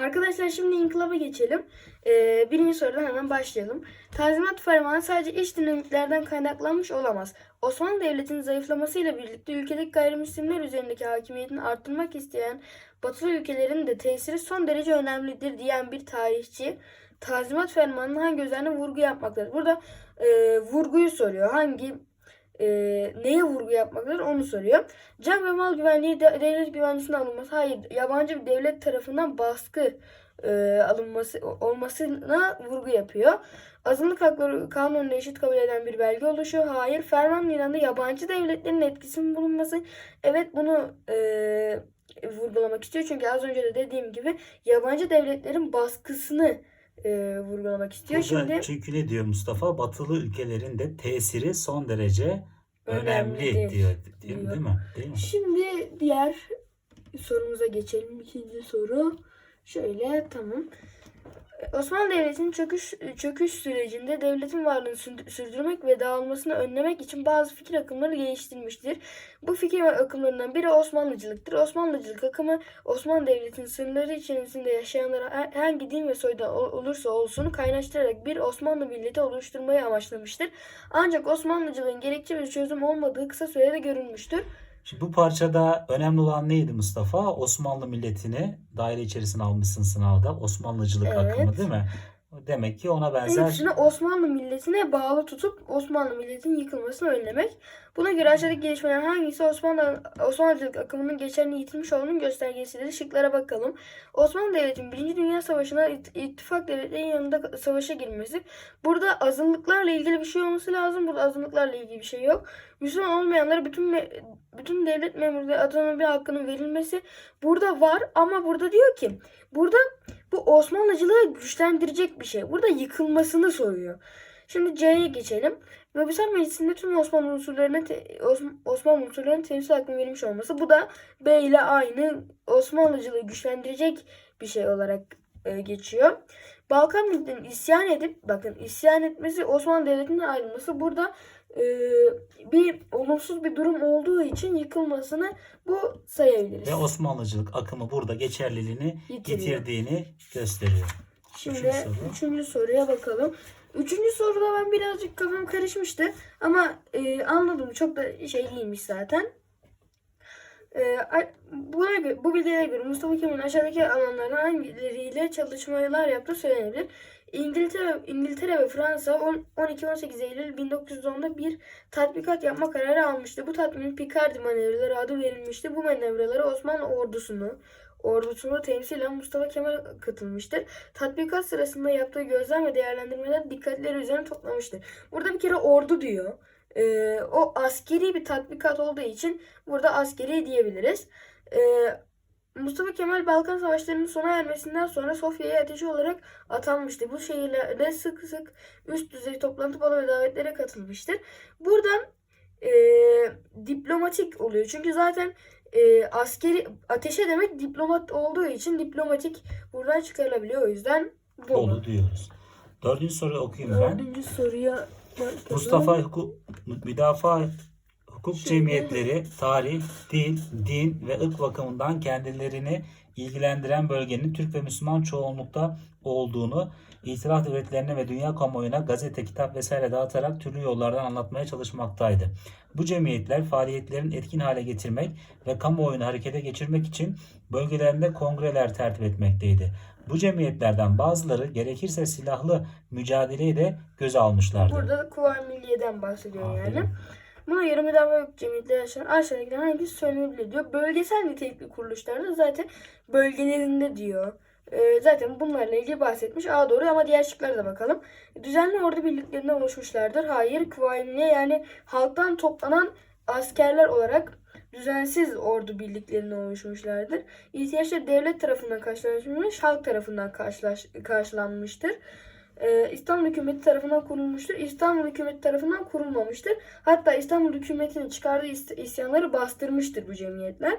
Arkadaşlar şimdi inkılaba geçelim. Ee, birinci sorudan hemen başlayalım. Tanzimat fermanı sadece iç dinamiklerden kaynaklanmış olamaz. Osmanlı Devleti'nin zayıflamasıyla birlikte ülkedeki gayrimüslimler üzerindeki hakimiyetini arttırmak isteyen batılı ülkelerin de tesiri son derece önemlidir diyen bir tarihçi Tanzimat fermanının hangi özelliğine vurgu yapmaktadır? Burada e, vurguyu soruyor. Hangi e, neye vurgu yapmaktadır onu soruyor. Can ve mal güvenliği de, devlet güvencesine alınması. Hayır, yabancı bir devlet tarafından baskı e, alınması olmasına vurgu yapıyor. Azınlık hakları kanununda eşit kabul eden bir belge oluşu. Hayır, ferman ilanında yabancı devletlerin etkisinin bulunması. Evet bunu e, vurgulamak istiyor. Çünkü az önce de dediğim gibi yabancı devletlerin baskısını e, vurgulamak istiyor. Burada Şimdi çünkü ne diyor Mustafa? Batılı ülkelerin de tesiri son derece önemli diyor. Değil, diyor. değil mi? Değil mi? Şimdi diğer sorumuza geçelim. İkinci soru. Şöyle tamam. Osmanlı Devleti'nin çöküş, çöküş sürecinde devletin varlığını sürdü- sürdürmek ve dağılmasını önlemek için bazı fikir akımları geliştirmiştir. Bu fikir akımlarından biri Osmanlıcılıktır. Osmanlıcılık akımı Osmanlı Devleti'nin sınırları içerisinde yaşayanlara hangi din ve soydan ol- olursa olsun kaynaştırarak bir Osmanlı milleti oluşturmayı amaçlamıştır. Ancak Osmanlıcılığın gerekçe bir çözüm olmadığı kısa sürede görülmüştür. Şimdi bu parçada önemli olan neydi Mustafa? Osmanlı milletini daire içerisine almışsın sınavda. Osmanlıcılık Evet. akımı değil mi? Demek ki ona benzer Hepsini Osmanlı milletine bağlı tutup Osmanlı milletinin yıkılmasını önlemek. Buna göre aşağıdaki gelişmelerin hangisi Osmanlı Osmanlıcılık akımının geçerini yitirmiş olduğunun göstergesidir. Şıklara bakalım. Osmanlı Devleti'nin 1. Dünya Savaşı'na it- ittifak devletlerin yanında savaşa girmesi. Burada azınlıklarla ilgili bir şey olması lazım. Burada azınlıklarla ilgili bir şey yok. Müslüman olmayanlara bütün bütün devlet memurları atanma bir hakkının verilmesi burada var ama burada diyor ki burada bu Osmanlıcılığı güçlendirecek bir şey. Burada yıkılmasını soruyor. Şimdi C'ye geçelim. Möbüsel Meclisi'nde tüm Osmanlı unsurlarına Osmanlı unsurlarının temsil hakkının verilmiş olması. Bu da B ile aynı Osmanlıcılığı güçlendirecek bir şey olarak e, geçiyor. Balkan milletlerinin isyan edip bakın isyan etmesi Osmanlı Devleti'nden ayrılması. Burada e, bir olumsuz bir durum olduğu için yıkılmasını bu sayabiliriz. ve Osmanlıcılık akımı burada geçerliliğini Yitiriyor. yitirdiğini gösteriyor. Şimdi Üçüncü soru. üçüncü soruya bakalım. Üçüncü soruda ben birazcık kafam karışmıştı ama e, anladım çok da şey değilmiş zaten. E, buna göre, bu bilgilere göre Mustafa Kemal'in aşağıdaki alanlardan hangileriyle çalışmalar yaptığı söylenebilir. İngiltere, İngiltere ve Fransa on- 12-18 Eylül 1910'da bir tatbikat yapma kararı almıştı. Bu tatbikin Picardy manevraları adı verilmişti. Bu manevralara Osmanlı ordusunu ordusunu temsilen Mustafa Kemal katılmıştır. Tatbikat sırasında yaptığı gözlem ve değerlendirmeler dikkatleri üzerine toplamıştır. Burada bir kere ordu diyor. Ee, o askeri bir tatbikat olduğu için burada askeri diyebiliriz. Ee, Mustafa Kemal Balkan Savaşları'nın sona ermesinden sonra Sofya'ya ateşi olarak atanmıştır. Bu şehirlerde sık sık üst düzey toplantı balo ve davetlere katılmıştır. Buradan e, diplomatik oluyor. Çünkü zaten e, askeri ateşe demek diplomat olduğu için diplomatik buradan çıkarılabiliyor. O yüzden bu. Dolu diyoruz. Dördüncü soruyu okuyayım ben. Dördüncü soruya bakalım. Mustafa Hukuk, Müdafaa Hukuk Şimdi- Cemiyetleri tarih, dil, din ve ırk bakımından kendilerini ilgilendiren bölgenin Türk ve Müslüman çoğunlukta olduğunu itiraf devletlerine ve dünya kamuoyuna gazete, kitap vesaire dağıtarak türlü yollardan anlatmaya çalışmaktaydı. Bu cemiyetler faaliyetlerin etkin hale getirmek ve kamuoyunu harekete geçirmek için bölgelerinde kongreler tertip etmekteydi. Bu cemiyetlerden bazıları gerekirse silahlı mücadeleyi de göze almışlardı. Burada Kuvayi Milliye'den bahsediyor Aferin. yani. Buna göre müdafaa cemiyetleri yaşayan aşağıdakilerden hangisi söylenebilir diyor. Bölgesel nitelikli kuruluşlarda zaten bölgelerinde diyor. Ee, zaten bunlarla ilgili bahsetmiş. A doğru ama diğer şıklara da bakalım. Düzenli ordu birliklerinden oluşmuşlardır. Hayır. Kuvayi Milliye yani halktan toplanan askerler olarak düzensiz ordu birliklerinden oluşmuşlardır. İhtiyaçları devlet tarafından karşılanmış, halk tarafından karşılaş, karşılanmıştır. Ee, İstanbul hükümeti tarafından kurulmuştur. İstanbul hükümeti tarafından kurulmamıştır. Hatta İstanbul hükümetinin çıkardığı is- isyanları bastırmıştır bu cemiyetler.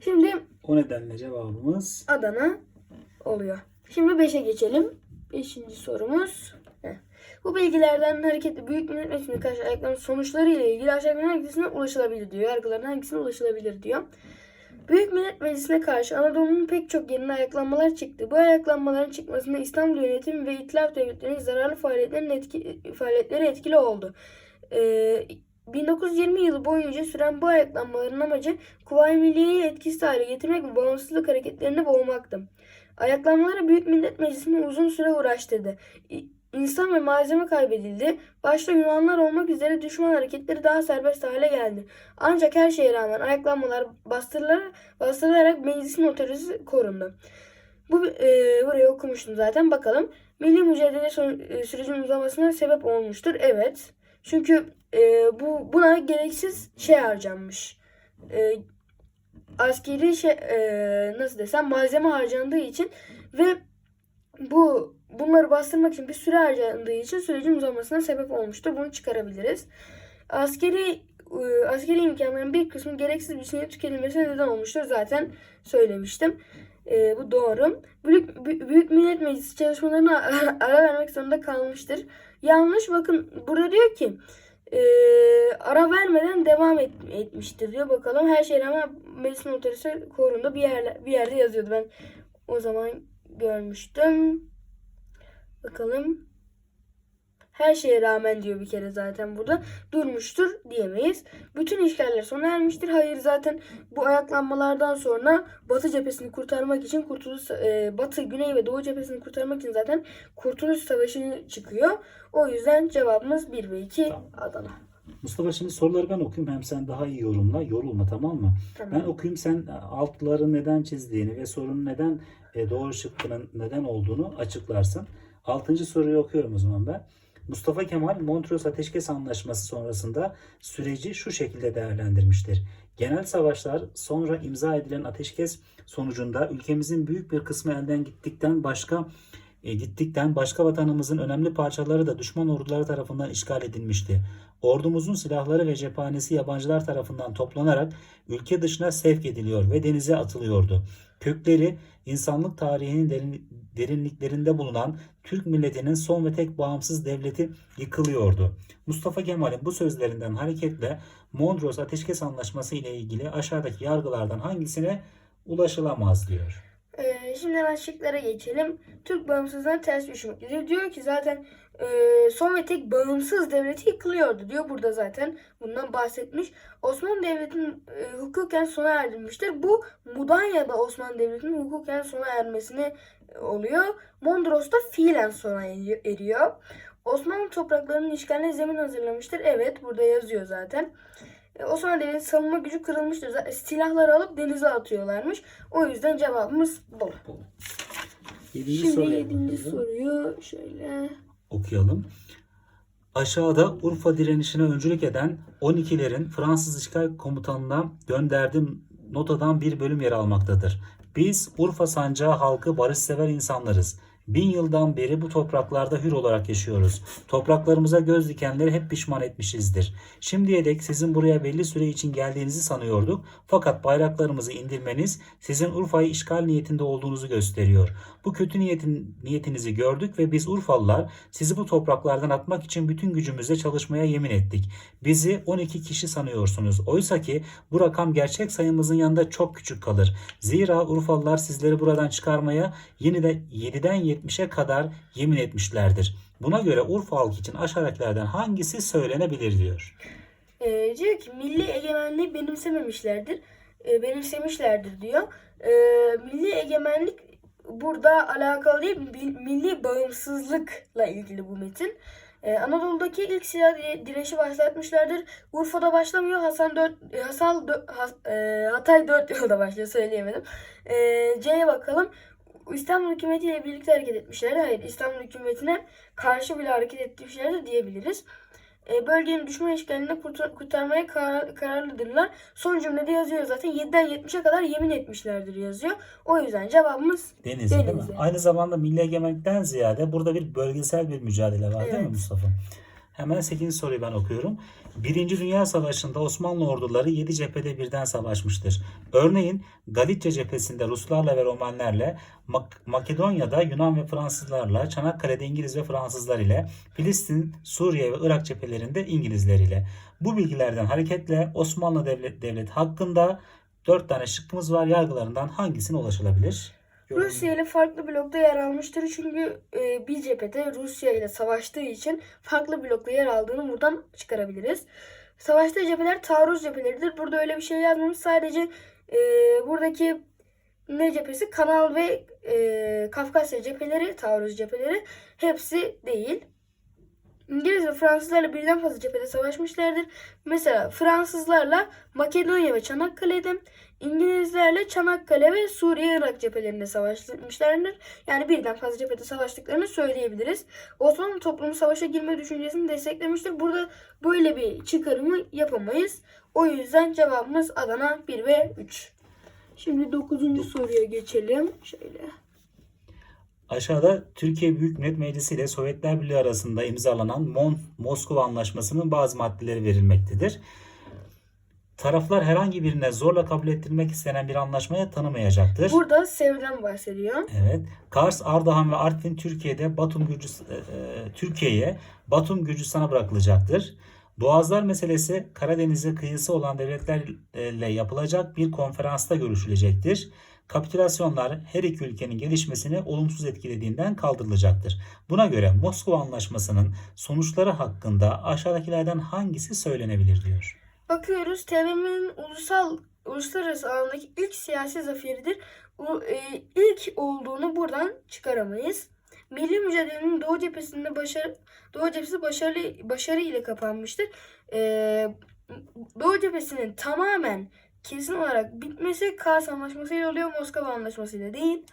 Şimdi O nedenle cevabımız Adana oluyor. Şimdi 5'e geçelim. 5. sorumuz. Heh. Bu bilgilerden hareketle büyük millet meclisinde karşı ayaklarının sonuçları ile ilgili aşağıdakilerden hangisine ulaşılabilir diyor. Yargıların hangisine ulaşılabilir diyor. Büyük Millet Meclisi'ne karşı Anadolu'nun pek çok yerine ayaklanmalar çıktı. Bu ayaklanmaların çıkmasında İstanbul yönetimi ve İtilaf devletlerinin zararlı faaliyetlerin etki, faaliyetleri etkili oldu. Ee, 1920 yılı boyunca süren bu ayaklanmaların amacı Kuvayi Milliye'yi etkisiz hale getirmek ve bağımsızlık hareketlerini boğmaktı. Ayaklanmalara Büyük Millet Meclisi'ni uzun süre uğraştırdı. İnsan ve malzeme kaybedildi. Başta Yunanlar olmak üzere düşman hareketleri daha serbest hale geldi. Ancak her şeye rağmen ayaklanmalar bastırılarak, bastırılarak meclisin otoritesi korundu. Bu e, burayı okumuştum zaten. Bakalım. Milli mücadele son, e, sürecinin uzamasına sebep olmuştur. Evet. Çünkü e, bu buna gereksiz şey harcanmış. E, askeri şey e, nasıl desem malzeme harcandığı için ve bu bunları bastırmak için bir süre harcandığı için sürecin uzamasına sebep olmuştur. Bunu çıkarabiliriz. Askeri e, askeri imkanların bir kısmı gereksiz biçimde tüketilmesine neden olmuştur. Zaten söylemiştim. E, bu doğru. Büyük, Bü- Büyük Millet Meclisi çalışmalarına ara vermek zorunda kalmıştır. Yanlış bakın burada diyor ki e, ara vermeden devam et, etmiştir diyor. Bakalım her şeye rağmen meclisin otoritesi korundu. Bir, yerle, bir yerde yazıyordu. Ben o zaman görmüştüm. Bakalım. Her şeye rağmen diyor bir kere zaten burada. Durmuştur diyemeyiz. Bütün işgaller sona ermiştir. Hayır zaten bu ayaklanmalardan sonra Batı cephesini kurtarmak için Kurtuluş e, Batı, Güney ve Doğu cephesini kurtarmak için zaten Kurtuluş Savaşı çıkıyor. O yüzden cevabımız 1 ve 2 Tamam. Adana. Mustafa şimdi soruları ben okuyayım hem sen daha iyi yorumla. Yorulma tamam mı? Tamam. Ben okuyayım sen altları neden çizdiğini ve sorunun neden e, doğru şıkkının neden olduğunu açıklarsın. Altıncı soruyu okuyorum o zaman ben. Mustafa Kemal Montreux Ateşkes Anlaşması sonrasında süreci şu şekilde değerlendirmiştir. Genel savaşlar sonra imza edilen ateşkes sonucunda ülkemizin büyük bir kısmı elden gittikten başka gittikten başka vatanımızın önemli parçaları da düşman orduları tarafından işgal edilmişti. Ordumuzun silahları ve cephanesi yabancılar tarafından toplanarak ülke dışına sevk ediliyor ve denize atılıyordu. Kökleri insanlık tarihinin derin- derinliklerinde bulunan Türk milletinin son ve tek bağımsız devleti yıkılıyordu. Mustafa Kemal'in bu sözlerinden hareketle Mondros Ateşkes Anlaşması ile ilgili aşağıdaki yargılardan hangisine ulaşılamaz diyor. Ee, şimdi hemen şıklara geçelim. Türk bağımsızlığına ters düşmek diyor. Diyor ki zaten e, son ve tek bağımsız devleti yıkılıyordu diyor. Burada zaten bundan bahsetmiş. Osmanlı Devleti'nin e, hukuken sona erdirmiştir. Bu Mudanya'da Osmanlı Devleti'nin hukuken sona ermesine oluyor. Mondros'ta fiilen sona eri- eriyor. Osmanlı topraklarının işgaline zemin hazırlamıştır. Evet burada yazıyor zaten. E, Osmanlı Devleti savunma gücü kırılmıştır. Silahları alıp denize atıyorlarmış. O yüzden cevabımız bu. Yedinci Şimdi soruya yedinci bakalım. soruyu şöyle. okuyalım. Aşağıda Urfa direnişine öncülük eden 12'lerin Fransız işgal komutanına gönderdiğim notadan bir bölüm yer almaktadır. Biz Urfa sancağı halkı barışsever insanlarız. Bin yıldan beri bu topraklarda hür olarak yaşıyoruz. Topraklarımıza göz dikenleri hep pişman etmişizdir. Şimdiye dek sizin buraya belli süre için geldiğinizi sanıyorduk. Fakat bayraklarımızı indirmeniz sizin Urfa'yı işgal niyetinde olduğunuzu gösteriyor. Bu kötü niyetin, niyetinizi gördük ve biz Urfalılar sizi bu topraklardan atmak için bütün gücümüzle çalışmaya yemin ettik. Bizi 12 kişi sanıyorsunuz. Oysa ki bu rakam gerçek sayımızın yanında çok küçük kalır. Zira Urfalılar sizleri buradan çıkarmaya yeniden 7'den 70'e kadar yemin etmişlerdir. Buna göre Urfa halkı için aşağıdakilerden hangisi söylenebilir diyor. Ee, diyor ki milli egemenliği benimsememişlerdir. e, benimsemişlerdir diyor. Ee, milli egemenlik burada alakalı değil, milli bağımsızlıkla ilgili bu metin. Ee, Anadolu'daki ilk silah di- direnişi başlatmışlardır. Urfa'da başlamıyor. Hasan 4 Hasan dö- Has- e, Hatay 4 yılda başlıyor söyleyemedim. C'ye bakalım. İstanbul hükümetiyle birlikte hareket etmişlerdi. Hayır, İstanbul hükümetine karşı bile hareket etmişlerdi diyebiliriz. E, bölgenin düşman işgalinden kurtar- kurtarmaya kar- kararlıdırlar. Son cümlede yazıyor zaten 7'den 70'e kadar yemin etmişlerdir yazıyor. O yüzden cevabımız Denizli, değil mi? Aynı zamanda milli egemenlikten ziyade burada bir bölgesel bir mücadele var değil mi Evet. Mustafa? Hemen 8. soruyu ben okuyorum. Birinci Dünya Savaşı'nda Osmanlı orduları 7 cephede birden savaşmıştır. Örneğin Galicia cephesinde Ruslarla ve Romenlerle, Mak- Makedonya'da Yunan ve Fransızlarla, Çanakkale'de İngiliz ve Fransızlar ile, Filistin, Suriye ve Irak cephelerinde İngilizler ile. Bu bilgilerden hareketle Osmanlı Devlet, Devleti hakkında Dört tane şıkkımız var. Yargılarından hangisine ulaşılabilir? Rusya ile farklı blokta yer almıştır. Çünkü e, bir cephede Rusya ile savaştığı için farklı blokta yer aldığını buradan çıkarabiliriz. Savaştığı cepheler taarruz cepheleridir. Burada öyle bir şey yazmamış. Sadece e, buradaki ne cephesi? Kanal ve e, Kafkasya cepheleri, taarruz cepheleri hepsi değil. İngiliz ve Fransızlarla birden fazla cephede savaşmışlardır. Mesela Fransızlarla Makedonya ve Çanakkale'de, İngilizlerle Çanakkale ve Suriye Irak cephelerinde savaşmışlardır. Yani birden fazla cephede savaştıklarını söyleyebiliriz. Osmanlı toplumu savaşa girme düşüncesini desteklemiştir. Burada böyle bir çıkarımı yapamayız. O yüzden cevabımız Adana 1 ve 3. Şimdi 9. soruya geçelim. Şöyle. Aşağıda Türkiye Büyük Millet Meclisi ile Sovyetler Birliği arasında imzalanan Mon Moskova Anlaşması'nın bazı maddeleri verilmektedir. Taraflar herhangi birine zorla kabul ettirmek istenen bir anlaşmaya tanımayacaktır. Burada Sevr'den bahsediyor. Evet. Kars, Ardahan ve Artvin Türkiye'de Batum Gürcis- e, e, Türkiye'ye Batum Gürcistan'a bırakılacaktır. Boğazlar meselesi Karadeniz'e kıyısı olan devletlerle yapılacak bir konferansta görüşülecektir. Kapitülasyonlar her iki ülkenin gelişmesini olumsuz etkilediğinden kaldırılacaktır. Buna göre Moskova Anlaşması'nın sonuçları hakkında aşağıdakilerden hangisi söylenebilir diyor. Bakıyoruz TBMM'nin ulusal uluslararası alandaki ilk siyasi zaferidir. Bu e, ilk olduğunu buradan çıkaramayız. Milli mücadelenin Doğu cephesinde başarı Doğu cephesi başarılı başarı ile kapanmıştır. E, Doğu cephesinin tamamen kesin olarak bitmesi Kars Anlaşması ile oluyor. Moskova Anlaşması ile değil.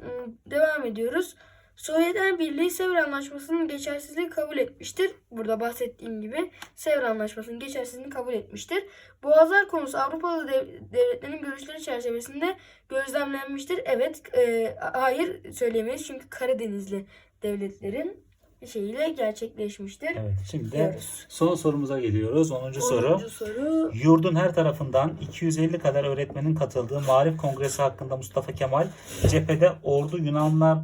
Hmm, Devam ediyoruz. Sovyetler Birliği Sevr Anlaşması'nın geçersizliği kabul etmiştir. Burada bahsettiğim gibi Sevr Anlaşması'nın geçersizliğini kabul etmiştir. Boğazlar konusu Avrupalı dev- devletlerin görüşleri çerçevesinde gözlemlenmiştir. Evet, e, hayır söyleyemeyiz çünkü Karadenizli devletlerin şeyiyle gerçekleşmiştir. Evet, şimdi Diyoruz. son sorumuza geliyoruz. 10. soru. 10. soru. Yurdun her tarafından 250 kadar öğretmenin katıldığı Marif Kongresi hakkında Mustafa Kemal cephede ordu Yunanlar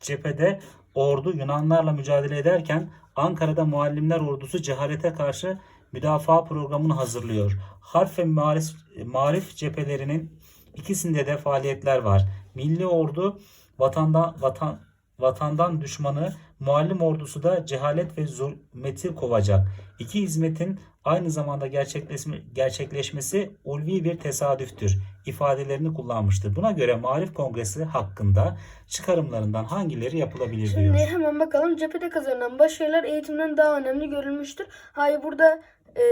cephede ordu Yunanlarla mücadele ederken Ankara'da muallimler ordusu cehalete karşı müdafaa programını hazırlıyor. Harf ve marif, marif cephelerinin ikisinde de faaliyetler var. Milli ordu vatandan vatan vatandan düşmanı muallim ordusu da cehalet ve zulmeti kovacak. İki hizmetin aynı zamanda gerçekleşme, gerçekleşmesi ulvi bir tesadüftür ifadelerini kullanmıştır. Buna göre Marif Kongresi hakkında çıkarımlarından hangileri yapılabilir Şimdi diyor. hemen bakalım cephede kazanılan başarılar eğitimden daha önemli görülmüştür. Hayır burada e,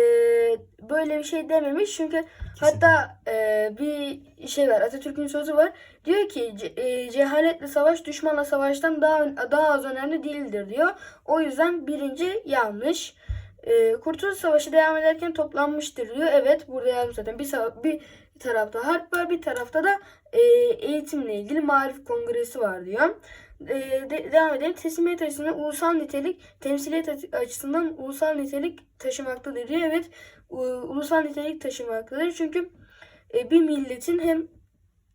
böyle bir şey dememiş çünkü hatta e, bir şey var Atatürk'ün sözü var diyor ki e, cehaletle savaş düşmanla savaştan daha daha az önemli değildir diyor. O yüzden birinci yanlış. E, Kurtuluş Savaşı devam ederken toplanmıştır diyor. Evet burada yazmış zaten bir, bir tarafta harp var bir tarafta da e, eğitimle ilgili Marif Kongresi var diyor. E, de- devam edelim. Teslimiyet açısından ulusal nitelik, temsiliyet açı- açısından ulusal nitelik taşımaktadır diyor. Evet, u- ulusal nitelik taşımaktadır. Çünkü e, bir milletin hem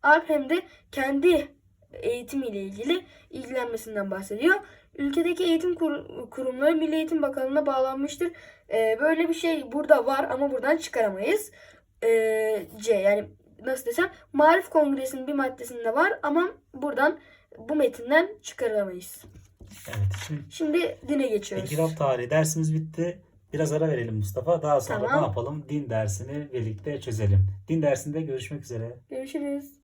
Alp hem de kendi eğitimiyle ilgili ilgilenmesinden bahsediyor. Ülkedeki eğitim kur- kurumları Milli Eğitim Bakanlığı'na bağlanmıştır. E, böyle bir şey burada var ama buradan çıkaramayız. E, C yani nasıl desem Marif Kongresi'nin bir maddesinde var ama buradan bu metinden çıkaramayız. Evet, şimdi Şimdi dine geçiyoruz. İnkılap tarihi dersimiz bitti. Biraz ara verelim Mustafa. Daha sonra Tamam. ne yapalım? Din dersini birlikte çözelim. Din dersinde görüşmek üzere. Görüşürüz.